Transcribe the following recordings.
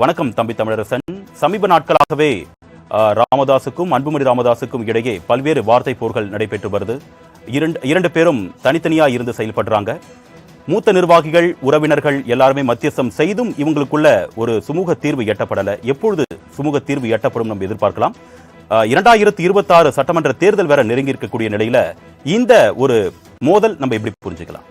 வணக்கம் தம்பி தமிழரசன். சமீப நாட்களாகவே ராமதாசுக்கும் அன்புமணி ராமதாசுக்கும் இடையே பல்வேறு வார்த்தை போர்கள் நடைபெற்று வருது. இரண்டு இரண்டு பேரும் தனித்தனியா இருந்து செயல்படுறாங்க. மூத்த நிர்வாகிகள் உறவினர்கள் எல்லாருமே மத்தியஸ்தம் செய்தும் இவங்களுக்குள்ள ஒரு சுமூக தீர்வு எட்டப்படல. எப்பொழுது சுமூக தீர்வு எட்டப்படும் நம்ம எதிர்பார்க்கலாம். இரண்டாயிரத்தி இருபத்தாறு சட்டமன்ற தேர்தல் வேற நெருங்கி இருக்கக்கூடிய நிலையில இந்த ஒரு மோதல் நம்ம எப்படி புரிஞ்சுக்கலாம்?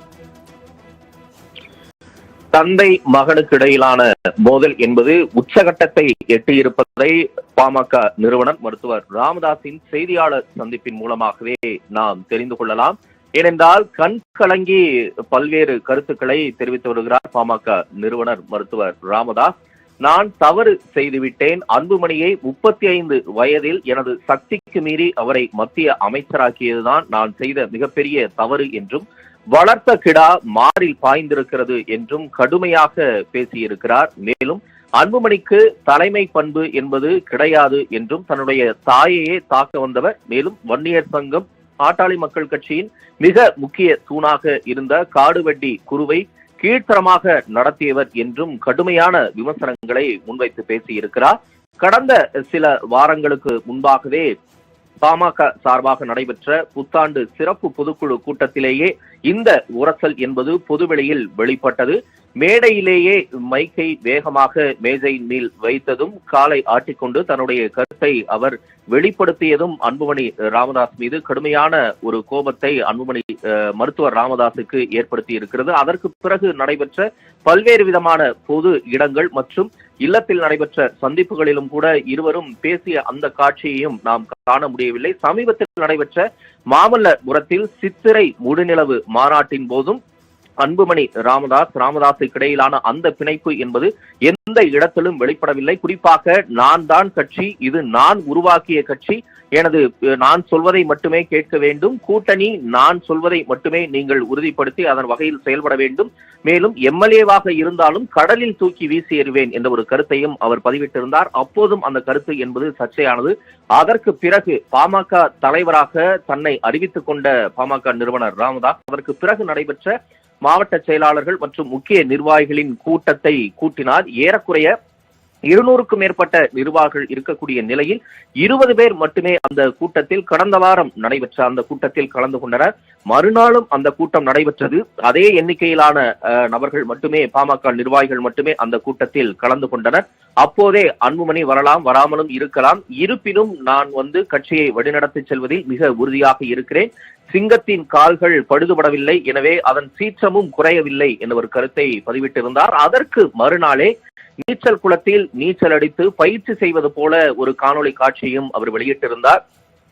தந்தை மகனுக்கு இடையிலான மோதல் என்பது உச்சகட்டத்தை எட்டியிருப்பதை பாமக நிறுவனர் மருத்துவர் ராமதாஸின் செய்தியாளர் சந்திப்பின் மூலமாகவே நாம் தெரிந்து கொள்ளலாம். ஏனென்றால் கண் கலங்கி பல்வேறு கருத்துக்களை தெரிவித்து வருகிறார் பாமக நிறுவனர் மருத்துவர் ராமதாஸ். நான் தவறு செய்துவிட்டேன். அன்புமணியை முப்பத்தி ஐந்து வயதில் எனது சக்திக்கு மீறி அவரை மத்திய அமைச்சராக்கியதுதான் நான் செய்த மிகப்பெரிய தவறு என்றும் வளர்த்த கிடா மாறில் பாய்ந்திருக்கிறது என்றும் கடுமையாக பேசியிருக்கிறார். மேலும் அன்புமணிக்கு தலைமை பண்பு என்பது கிடையாது என்றும் தன்னுடைய தாயையே தாக்க வந்தவர். மேலும் வன்னியர் சங்கம் பாட்டாளி மக்கள் கட்சியின் மிக முக்கிய தூணாக இருந்த காடுவெட்டி குருவை கீழ்த்தரமாக நடத்தியவர் என்றும் கடுமையான விமர்சனங்களை முன்வைத்து பேசியிருக்கிறார். கடந்த சில வாரங்களுக்கு முன்பாகவே பாமக சார்பாக நடைபெற்ற புத்தாண்டு சிறப்பு பொதுக்குழு கூட்டத்திலேயே இந்த உரசல் என்பது பொதுவெளியில் வெளிப்பட்டது. மேடையிலேயே மைக்கை வேகமாக மேஜையின் மேல் வைத்ததும் காலை ஆட்டிக்கொண்டு தன்னுடைய கருத்தை அவர் வெளிப்படுத்தியதும் அன்புமணி ராமதாஸ் மீது கடுமையான ஒரு கோபத்தை அன்புமணி மருத்துவர் ராமதாஸுக்கு ஏற்படுத்தி இருக்கிறது அதற்கு பிறகு நடைபெற்ற பல்வேறு விதமான பொது இடங்கள் மற்றும் இல்லத்தில் நடைபெற்ற சந்திப்புகளிலும் கூட இருவரும் பேசிய அந்த காட்சியையும் நாம் காண முடியவில்லை. சமீபத்தில் நடைபெற்ற மாமல்லபுரத்தில் சித்திரை முழுநிலவு மாநாட்டின் போதும் அன்புமணி ராமதாஸ் ராமதாஸுக்கு இடையிலான அந்த பிணைப்பு என்பது எந்த இடத்திலும் வெளிப்படவில்லை. குறிப்பாக நான் தான் கட்சி இது நான் உருவாக்கிய கட்சி. எனது நான் சொல்வதை மட்டுமே கேட்க வேண்டும். கூட்டணி நான் சொல்வதை மட்டுமே நீங்கள் உறுதிப்படுத்தி அதன் வகையில் செயல்பட வேண்டும். மேலும் எம்எல்ஏவாக இருந்தாலும் கடலில் தூக்கி வீசி எறிவேன் என்ற ஒரு கருத்தையும் அவர் பதிவிட்டிருந்தார். அப்போதும் அந்த கருத்து என்பது சர்ச்சையானது. அதற்கு பிறகு பாமக தலைவராக தன்னை அறிவித்துக் கொண்ட பாமக நிறுவனர் ராமதாஸ் அதற்கு பிறகு நடைபெற்ற மாவட்ட செயலாளர்கள் மற்றும் முக்கிய நிர்வாகிகளின் கூட்டத்தை கூட்டினார். ஏறக்குறைய இருநூறுக்கும் மேற்பட்ட நிர்வாகிகள் இருக்கக்கூடிய நிலையில் இருபது பேர் மட்டுமே அந்த கூட்டத்தில் கடந்த வாரம் நடைபெற்ற அந்த கூட்டத்தில் கலந்து கொண்டனர். மறுநாளும் அந்த கூட்டம் நடைபெற்றது. அதே எண்ணிக்கையிலான அஹ், நபர்கள் மட்டுமே பாமக நிர்வாகிகள் மட்டுமே அந்த கூட்டத்தில் கலந்து கொண்டனர். அப்போதே அன்புமணி வரலாம் வராமலும் இருக்கலாம். இருப்பினும் நான் வந்து கட்சியை வழிநடத்தி செல்வதில் மிக உறுதியாக இருக்கிறேன். சிங்கத்தின் கால்கள் படுதுபடவில்லை எனவே அதன் சீற்றமும் குறையவில்லை என்ற ஒரு கருத்தை பதிவிட்டிருந்தார். அதற்கு மறுநாளே நீச்சல் குளத்தில் நீச்சல் அடித்து பயிற்சி செய்வது போல ஒரு காணொளி காட்சியும் அவர் வெளியிட்டிருந்தார்.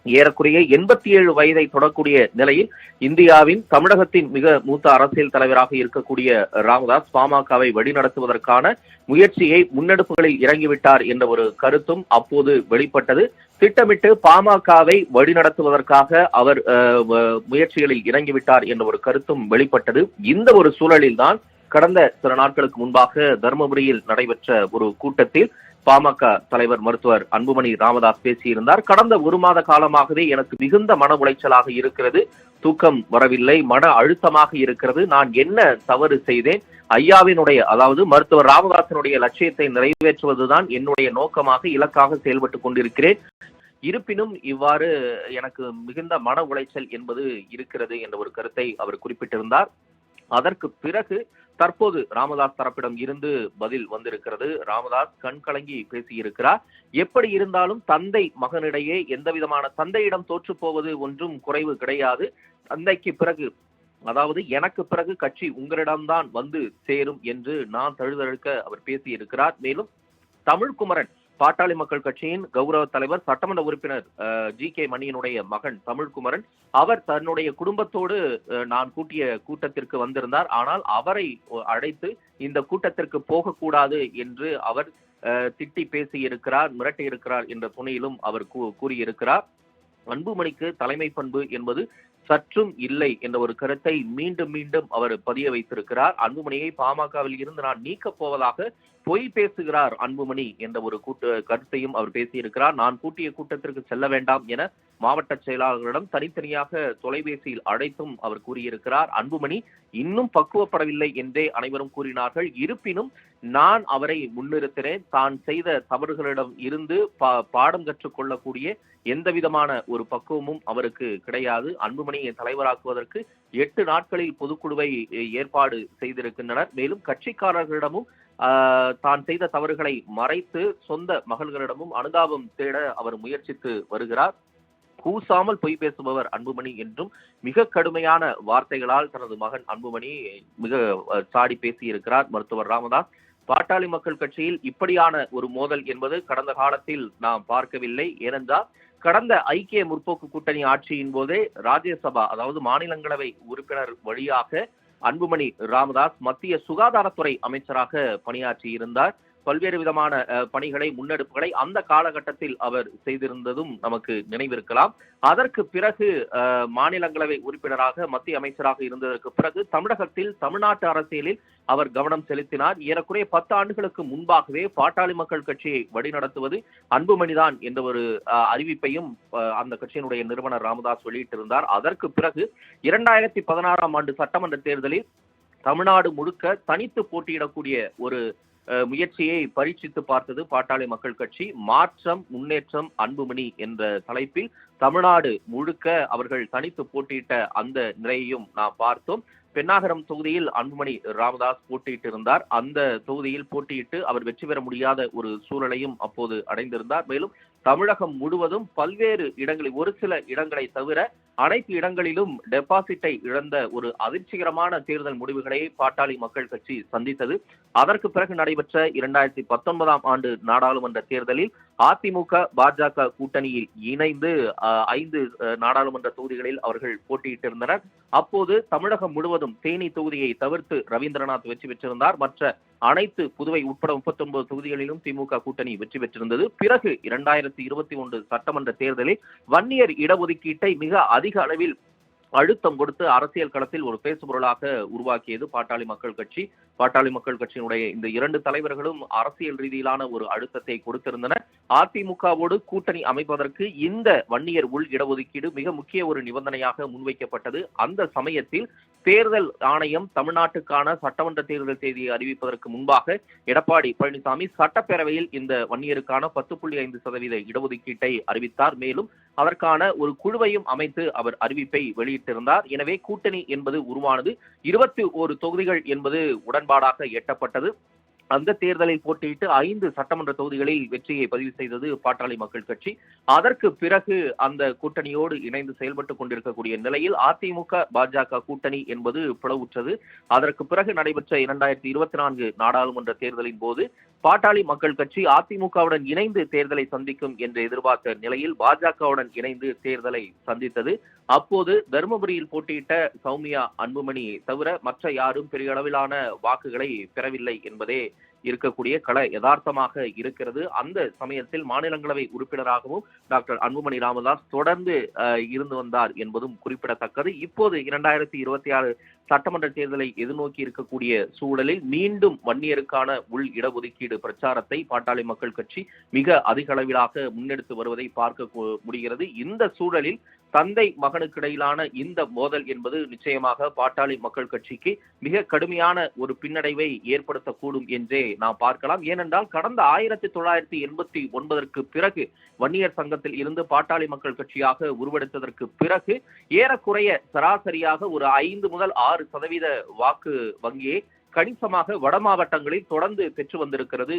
ஏறக்குறைய எண்பத்தி ஏழு வயதை தொடக்கூடிய நிலையில் இந்தியாவின் தமிழகத்தின் மிக மூத்த அரசியல் தலைவராக இருக்கக்கூடிய ராமதாஸ் பாமகவை வழிநடத்துவதற்கான முயற்சியை முன்னெடுப்புகளில் இறங்கிவிட்டார் என்ற ஒரு கருத்தும் அப்போது வெளிப்பட்டது. திட்டமிட்டு பாமகவை வழிநடத்துவதற்காக அவர் அஹ், முயற்சிகளில் இறங்கிவிட்டார் என்ற ஒரு கருத்தும் வெளிப்பட்டது. இந்த ஒரு சூழலில்தான் கடந்த சில நாட்களுக்கு முன்பாக தருமபுரியில் நடைபெற்ற ஒரு கூட்டத்தில் பாமக தலைவர் மருத்துவர் அன்புமணி ராமதாஸ் பேசியிருந்தார். கடந்த ஒரு மாத காலமாகவே எனக்கு மிகுந்த மன உளைச்சலாக இருக்கிறது. தூக்கம் வரவில்லை மன அழுத்தமாக இருக்கிறது. நான் என்ன தவறு செய்தேன்? ஐயாவினுடைய அதாவது மருத்துவர் ராமதாசனுடைய லட்சியத்தை நிறைவேற்றுவதுதான் என்னுடைய நோக்கமாக இலக்காக செயல்பட்டுக் கொண்டிருக்கிறேன். இருப்பினும் இவ்வாறு எனக்கு மிகுந்த மன உளைச்சல் என்பது இருக்கிறது என்ற ஒரு கருத்தை அவர் குறிப்பிட்டிருந்தார். அதற்கு பிறகு தற்போது ராமதாஸ் தரப்பிடம் இருந்து பதில் வந்திருக்கிறது. ராமதாஸ் கண் கலங்கி பேசியிருக்கிறார். எப்படி இருந்தாலும் தந்தை மகனிடையே எந்த விதமான தந்தையிடம் தோற்று போவது ஒன்றும் குறைவு கிடையாது. தந்தைக்கு பிறகு அதாவது எனக்கு பிறகு கட்சி உங்களிடம்தான் வந்து சேரும் என்று நான் தழுதழுக்க அவர் பேசியிருக்கிறார். மேலும் தமிழ்குமரன் பாட்டாளி மக்கள் கட்சியின் கௌரவ தலைவர் சட்டமன்ற உறுப்பினர் ஜி. கே. மணியனுடைய மகன் தமிழ்குமரன். அவர் தன்னுடைய குடும்பத்தோடு அஹ், நான் கூட்டிய கூட்டத்திற்கு வந்திருந்தார். ஆனால் அவரை அழைத்து இந்த கூட்டத்திற்கு போகக்கூடாது என்று அவர் அஹ், திட்டி பேசியிருக்கிறார் மிரட்டியிருக்கிறார் என்ற துணையிலும் அவர் கூ- கூறியிருக்கிறார். அன்புமணிக்கு தலைமை பண்பு என்பது சற்றும் இல்லை என்ற ஒரு கருத்தை மீண்டும் மீண்டும் அவர் பதிய வைத்திருக்கிறார். அன்புமணியை பாமகவில் இருந்து நான் நீக்கப் போவதாக பொய் பேசுகிறார் அன்புமணி என்ற ஒரு கூட்டு கருத்தையும் அவர் பேசியிருக்கிறார். நான் கூட்டிய கூட்டத்திற்கு செல்ல வேண்டாம் என மாவட்ட செயலாளர்களிடம் தனித்தனியாக தொலைபேசியில் அழைத்தும் அவர் கூறியிருக்கிறார். அன்புமணி இன்னும் பக்குவப்படவில்லை என்றே அனைவரும் கூறினார்கள். இருப்பினும் நான் அவரை முன்னிறுத்தினேன் தான் செய்த தவறுகளிடம் இருந்து பா- பாடம் கற்றுக்கொள்ளக்கூடிய எந்த விதமான ஒரு பக்குவமும் அவருக்கு கிடையாது. அன்புமணியை தலைவராக்குவதற்கு எட்டு நாட்களில் பொதுக்குழுவை ஏற்பாடு செய்திருக்கின்றனர். மேலும் கட்சிக்காரர்களிடமும் ஆஹ், தான் செய்த தவறுகளை மறைத்து சொந்த மகள்களிடமும் அனுதாபம் தேட அவர் முயற்சித்து வருகிறார். கூசாமல் பொய் பேசுபவர் அன்புமணி என்றும் மிக கடுமையான வார்த்தைகளால் தனது மகன் அன்புமணி மிக சாடி பேசியிருக்கிறார் மருத்துவர் ராமதாஸ். பாட்டாளி மக்கள் கட்சியில் இப்படியான ஒரு மோதல் என்பது கடந்த காலத்தில் நாம் பார்க்கவில்லை. ஏனென்றால் கடந்த ஐக்கிய முற்போக்கு கூட்டணி ஆட்சியின் போதே ராஜ்யசபா அதாவது மாநிலங்களவை உறுப்பினர் வழியாக அன்புமணி ராமதாஸ் மத்திய சுகாதாரத்துறை அமைச்சராக பணியாற்றி இருந்தார் பல்வேறு விதமான பணிகளை முன்னெடுப்புகளை அந்த காலகட்டத்தில் அவர் செய்திருந்ததும் நமக்கு நினைவிருக்கலாம். அதற்கு பிறகு மாநிலங்களவை உறுப்பினராக மத்திய அமைச்சராக இருந்ததற்கு பிறகு தமிழகத்தில் தமிழ்நாட்டு அரசியலில் அவர் கவனம் செலுத்தினார். ஏறக்குறைய பத்து ஆண்டுகளுக்கு முன்பாகவே பாட்டாளி மக்கள் கட்சியை வழிநடத்துவது அன்புமணிதான் என்ற ஒரு அறிவிப்பையும் அந்த கட்சியினுடைய நிறுவனர் ராமதாஸ் வெளியிட்டிருந்தார். அதற்கு பிறகு இரண்டாயிரத்தி பதினாறாம் ஆண்டு சட்டமன்ற தேர்தலில் தமிழ்நாடு முழுக்க தனித்து போட்டியிடக்கூடிய ஒரு முயற்சியை பரீட்சித்து பார்த்தது பாட்டாளி மக்கள் கட்சி. மாற்றம் முன்னேற்றம் அன்புமணி என்ற தலைப்பில் தமிழ்நாடு முழுக்க அவர்கள் தனித்து போட்டியிட்ட அந்த நிலையையும் நாம் பார்த்தோம். பெண்ணாகரம் தொகுதியில் அன்புமணி ராமதாஸ் போட்டியிட்டிருந்தார். அந்த தொகுதியில் போட்டியிட்டு அவர் வெற்றி பெற முடியாத ஒரு சூழலையும் அப்போது அடைந்திருந்தார். மேலும் தமிழகம் முழுவதும் பல்வேறு இடங்களில் ஒரு சில இடங்களை தவிர அனைத்து இடங்களிலும் டெபாசிட்டை இழந்த ஒரு அதிர்ச்சிகரமான தேர்தல் முடிவுகளை பாட்டாளி மக்கள் கட்சி சந்தித்தது. அதற்கு பிறகு நடைபெற்ற இரண்டாயிரத்தி பத்தொன்பதாம் ஆண்டு நாடாளுமன்ற தேர்தலில் அதிமுக பாஜக கூட்டணியில் இணைந்து ஐந்து நாடாளுமன்ற தொகுதிகளில் அவர்கள் போட்டியிட்டிருந்தனர். அப்போது தமிழகம் முழுவதும் தேனி தொகுதியை தவிர்த்து ரவீந்திரநாத் வெற்றி பெற்றிருந்தார். மற்ற அனைத்து புதுவை உட்பட முப்பத்தி ஒன்பது தொகுதிகளிலும் திமுக கூட்டணி வெற்றி பெற்றிருந்தது. பிறகு இரண்டாயிரத்தி இருபத்தி ஒன்று சட்டமன்ற தேர்தலில் வன்னியர் இடஒதுக்கீட்டை மிக அதிக அளவில் அழுத்தம் கொடுத்து அரசியல் களத்தில் ஒரு பேசுபொருளாக உருவாக்கியது பாட்டாளி மக்கள் கட்சி. பாட்டாளி மக்கள் கட்சியினுடைய இந்த இரண்டு தலைவர்களும் அரசியல் ரீதியிலான ஒரு அழுத்தத்தை கொடுத்திருந்தனர் அதிமுகவோடு கூட்டணி அமைப்பதற்கு இந்த வன்னியர் உள் இடஒதுக்கீடு மிக முக்கிய ஒரு நிபந்தனையாக முன்வைக்கப்பட்டது. அந்த சமயத்தில் தேர்தல் ஆணையம் தமிழ்நாட்டுக்கான சட்டமன்ற தேர்தல் தேதியை அறிவிப்பதற்கு முன்பாக எடப்பாடி பழனிசாமி சட்டப்பேரவையில் இந்த வன்னியருக்கான பத்து புள்ளி ஐந்து சதவீத இடஒதுக்கீட்டை அறிவித்தார். மேலும் அதற்கான ஒரு குழுவையும் அமைத்து அவர் அறிவிப்பை வெளியிட்டிருந்தார். எனவே கூட்டணி என்பது உருவானது. இருபத்தி ஒரு தொகுதிகள் என்பது உடன்பாடாக எட்டப்பட்டது. அந்த தேர்தலில் போட்டியிட்டு ஐந்து சட்டமன்ற தொகுதிகளில் வெற்றியை பதிவு செய்தது பாட்டாளி மக்கள் கட்சி. அதற்கு பிறகு அந்த கூட்டணியோடு இணைந்து செயல்பட்டுக் கொண்டிருக்கக்கூடிய நிலையில் அதிமுக பாஜக கூட்டணி என்பது பிளவுற்றது. அதற்கு பிறகு நடைபெற்ற இரண்டாயிரத்தி இருபத்தி நான்கு நாடாளுமன்ற தேர்தலின் போது பாட்டாளி மக்கள் கட்சி அதிமுகவுடன் இணைந்து தேர்தலை சந்திக்கும் என்று எதிர்பார்த்த நிலையில் பாஜகவுடன் இணைந்து தேர்தலை சந்தித்தது. அப்போது தருமபுரியில் போட்டியிட்ட சௌமியா அன்புமணி தவிர மற்ற யாரும் பெரிய அளவிலான வாக்குகளை பெறவில்லை என்பதே இருக்கக்கூடிய கள யதார்த்தமாக இருக்கிறது. அந்த சமயத்தில் மாநிலங்களவை உறுப்பினராகவும் டாக்டர் அன்புமணி ராமதாஸ் தொடர்ந்து இருந்து வந்தார் என்பதும் குறிப்பிடத்தக்கது. இப்போது இரண்டாயிரத்தி இருபத்தி ஆறு சட்டமன்ற தேர்தலை எதிர்நோக்கி இருக்கக்கூடிய சூழலில் மீண்டும் வன்னியருக்கான உள் இடஒதுக்கீடு பிரச்சாரத்தை பாட்டாளி மக்கள் கட்சி மிக அதிக அளவிலாக முன்னெடுத்து வருவதை பார்க்க முடிகிறது. இந்த சூழலில் தந்தை மகனுக்கிடையிலான இந்த மோதல் என்பது நிச்சயமாக பாட்டாளி மக்கள் கட்சிக்கு மிக கடுமையான ஒரு பின்னடைவை ஏற்படுத்தக்கூடும் என்றே நாம் பார்க்கலாம். ஏனென்றால் கடந்த ஆயிரத்தி தொள்ளாயிரத்தி எண்பத்தி ஒன்பதற்கு பிறகு வன்னியர் சங்கத்தில் இருந்து பாட்டாளி மக்கள் கட்சியாக உருவெடுத்ததற்கு பிறகு ஏறக்குறைய சராசரியாக ஒரு ஐந்து முதல் ஆறு சதவீத வாக்கு வங்கியை கணிசமாக வட மாவட்டங்களில் தொடர்ந்து பெற்று வந்திருக்கிறது.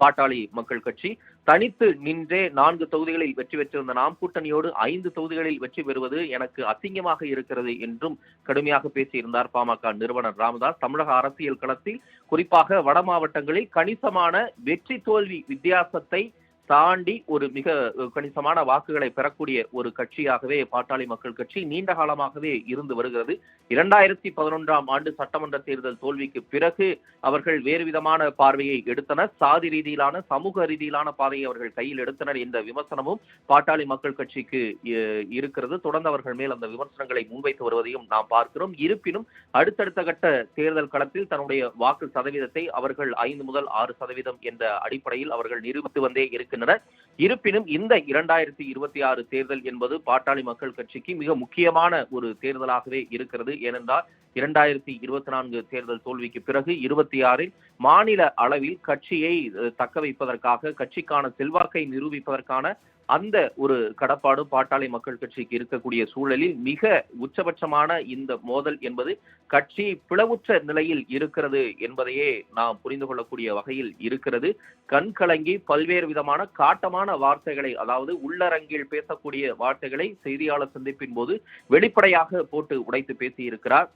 பாட்டாளி மக்கள் கட்சி. தனித்து நின்றே நான்கு தொகுதிகளில் வெற்றி பெற்றிருந்த நாம் கூட்டணியோடு ஐந்து தொகுதிகளில் வெற்றி பெறுவது எனக்கு அசிங்கமாக இருக்கிறது என்றும் கடுமையாக பேசியிருந்தார் பாமக நிறுவனர் ராமதாஸ். தமிழக அரசியல் களத்தில் குறிப்பாக வட மாவட்டங்களில் கணிசமான வெற்றி தோல்வி வித்தியாசத்தை தாண்டி ஒரு மிக கணிசமான வாக்குகளை பெறக்கூடிய ஒரு கட்சியாகவே பாட்டாளி மக்கள் கட்சி நீண்ட காலமாகவே இருந்து வருகிறது. இரண்டாயிரத்தி பதினொன்றாம் ஆண்டு சட்டமன்ற தேர்தல் தோல்விக்கு பிறகு அவர்கள் வேறு விதமான பார்வையை எடுத்தனர். சாதி ரீதியிலான சமூக ரீதியிலான பாதையை அவர்கள் கையில் எடுத்தனர் என்ற விமர்சனமும் பாட்டாளி மக்கள் கட்சிக்கு இருக்கிறது. தொடர்ந்து அவர்கள் மேல் அந்த விமர்சனங்களை முன்வைத்து வருவதையும் நாம் பார்க்கிறோம். இருப்பினும் அடுத்தடுத்த கட்ட தேர்தல் களத்தில் தன்னுடைய வாக்கு சதவீதத்தை அவர்கள் ஐந்து முதல் ஆறு சதவீதம் என்ற அடிப்படையில் அவர்கள் நிரூபித்து வந்தே இருக்கின்றனர் இருப்பினும் இந்த இரண்டாயிரத்தி இருபத்தி ஆறு தேர்தல் என்பது பாட்டாளி மக்கள் கட்சிக்கு மிக முக்கியமான ஒரு தேர்தலாகவே இருக்கிறது. ஏனென்றால் இரண்டாயிரத்தி இருபத்தி நான்கு தேர்தல் தோல்விக்கு பிறகு இருபத்தி ஆறில் மாநில அளவில் கட்சியை தக்க வைப்பதற்காக கட்சிக்கான செல்வாக்கை நிரூபிப்பதற்கான அந்த ஒரு கடப்பாடு பாட்டாளி மக்கள் கட்சிக்கு இருக்கக்கூடிய சூழலில் மிக உச்சபட்சமான இந்த மோதல் என்பது கட்சி பிளவுற்ற நிலையில் இருக்கிறது என்பதையே நாம் புரிந்து கொள்ளக்கூடிய வகையில் இருக்கிறது. கண் கலங்கி பல்வேறு விதமான காட்டமான வார்த்தைகளை அதாவது உள்ளரங்கில் பேசக்கூடிய வார்த்தைகளை செய்தியாளர் சந்திப்பின் போது வெளிப்படையாக போட்டு உடைத்து பேசியிருக்கிறார்.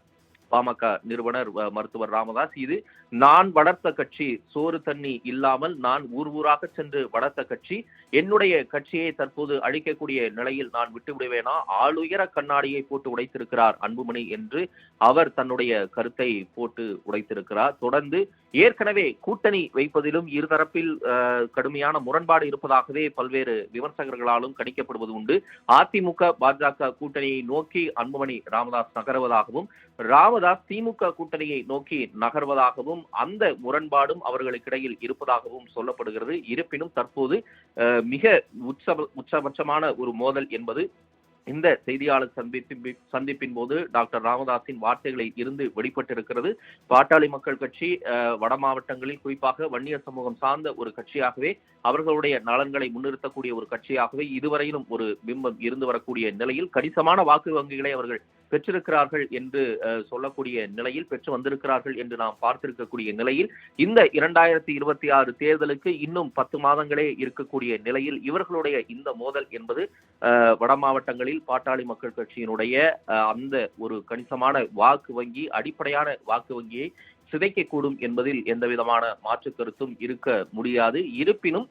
பாமக நிறுவனர் மருத்துவர் ராமதாஸ். இது நான் வளர்த்த கட்சி சோறு தண்ணி இல்லாமல் நான் ஊர் ஊராக சென்று வளர்த்த கட்சி. என்னுடைய கட்சியை தற்போது அழிக்கக்கூடிய நிலையில் நான் விட்டு விடுவேனா? ஆளுயர கண்ணாடியை போட்டு உடைத்திருக்கிறார் அன்புமணி என்று அவர் தன்னுடைய கருத்தை போட்டு உடைத்திருக்கிறார். தொடர்ந்து ஏற்கனவே கூட்டணி வைப்பதிலும் இருதரப்பில் கடுமையான முரண்பாடு இருப்பதாகவே பல்வேறு விமர்சகர்களாலும் கணிக்கப்படுவது உண்டு. அதிமுக பாஜக கூட்டணியை நோக்கி அன்புமணி ராமதாஸ் நகர்வதாகவும் ராமதாஸ் திமுக கூட்டணியை நோக்கி நகர்வதாகவும் அந்த முரண்பாடும் அவர்களுக்கிடையில் இருப்பதாகவும் சொல்லப்படுகிறது. இருப்பினும் தற்போது மிக உச்ச உச்சபட்சமான ஒரு மோதல் என்பது இந்த செய்தியாளர் சந்திப்பின் சந்திப்பின் போது டாக்டர் ராமதாஸின் வார்த்தைகளை இருந்து வெளிப்பட்டிருக்கிறது. பாட்டாளி மக்கள் கட்சி வட மாவட்டங்களில் குறிப்பாக வன்னியர் சமூகம் சார்ந்த ஒரு கட்சியாகவே அவர்களுடைய நலன்களை முன்னிறுத்தக்கூடிய ஒரு கட்சியாகவே இதுவரையிலும் ஒரு பிம்பம் இருந்து வரக்கூடிய நிலையில் கணிசமான வாக்கு வங்கிகளை அவர்கள் பெற்றிருக்கிறார்கள் என்று அஹ், சொல்லக்கூடிய நிலையில் பெற்று வந்திருக்கிறார்கள் என்று நாம் பார்த்திருக்கக்கூடிய நிலையில் இந்த இரண்டாயிரத்தி இருபத்தி ஆறு தேர்தலுக்கு இன்னும் பத்து மாதங்களே இருக்கக்கூடிய நிலையில் இவர்களுடைய இந்த மோதல் என்பது வட மாவட்டங்களில் பாட்டாளி மக்கள் கட்சியினுடைய அந்த ஒரு கணிசமான வாக்கு வங்கி அடிப்படையான வாக்கு வங்கியை சிதைக்கக்கூடும் என்பதில் எந்த விதமான மாற்று கருத்தும் இருக்க முடியாது. இருப்பினும்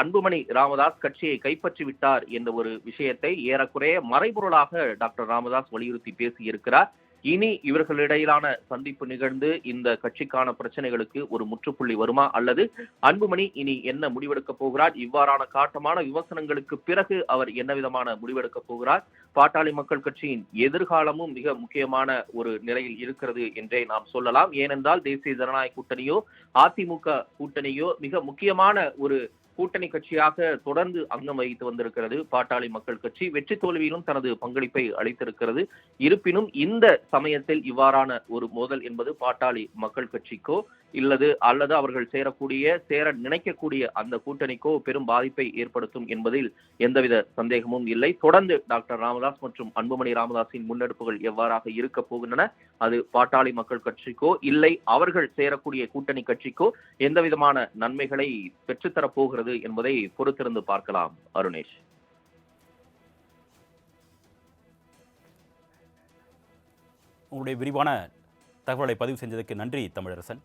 அன்புமணி ராமதாஸ் கட்சியை கைப்பற்றி விட்டார் என்ற ஒரு விஷயத்தை ஏறக்குறைய மறைபொருளாக டாக்டர் ராமதாஸ் வலியுறுத்தி பேசியிருக்கிறார். இனி இவர்களிடையிலான சந்திப்பு நிகழ்ந்து இந்த கட்சிக்கான பிரச்சனைகளுக்கு ஒரு முற்றுப்புள்ளி வருமா? அல்லது அன்புமணி இனி என்ன முடிவெடுக்க போகிறார்? இவ்வாறான காட்டமான விமர்சனங்களுக்கு பிறகு அவர் என்ன விதமான முடிவெடுக்க போகிறார்? பாட்டாளி மக்கள் கட்சியின் எதிர்காலமும் மிக முக்கியமான ஒரு நிலையில் இருக்கிறது என்றே நாம் சொல்லலாம். ஏனென்றால் தேசிய ஜனநாயக கூட்டணியோ அதிமுக கூட்டணியோ மிக முக்கியமான ஒரு கூட்டணி கட்சியாக தொடர்ந்து அங்கம் வகித்து வந்திருக்கிறது பாட்டாளி மக்கள் கட்சி. வெற்றி தோல்வியிலும் தனது பங்களிப்பை அளித்திருக்கிறது. இருப்பினும் இந்த சமயத்தில் இவ்வாறான ஒரு மோதல் என்பது பாட்டாளி மக்கள் கட்சிக்கோ இல்லது அல்லது அவர்கள் சேரக்கூடிய சேர நினைக்கக்கூடிய அந்த கூட்டணிக்கோ பெரும் பாதிப்பை ஏற்படுத்தும் என்பதில் எந்தவித சந்தேகமும் இல்லை. தொடர்ந்து டாக்டர் ராமதாஸ் மற்றும் அன்புமணி ராமதாஸின் முன்னெடுப்புகள் எவ்வாறாக இருக்க போகின்றன அது பாட்டாளி மக்கள் கட்சிக்கோ இல்லை அவர்கள் சேரக்கூடிய கூட்டணி கட்சிக்கோ எந்த விதமான நன்மைகளை பெற்றுத்தரப் போகிறது என்பதை பொறுத்திருந்து பார்க்கலாம் அருணேஷ். உங்களுடைய விரிவான தகவலை பதிவு செஞ்சதுக்கு நன்றி தமிழரசன்.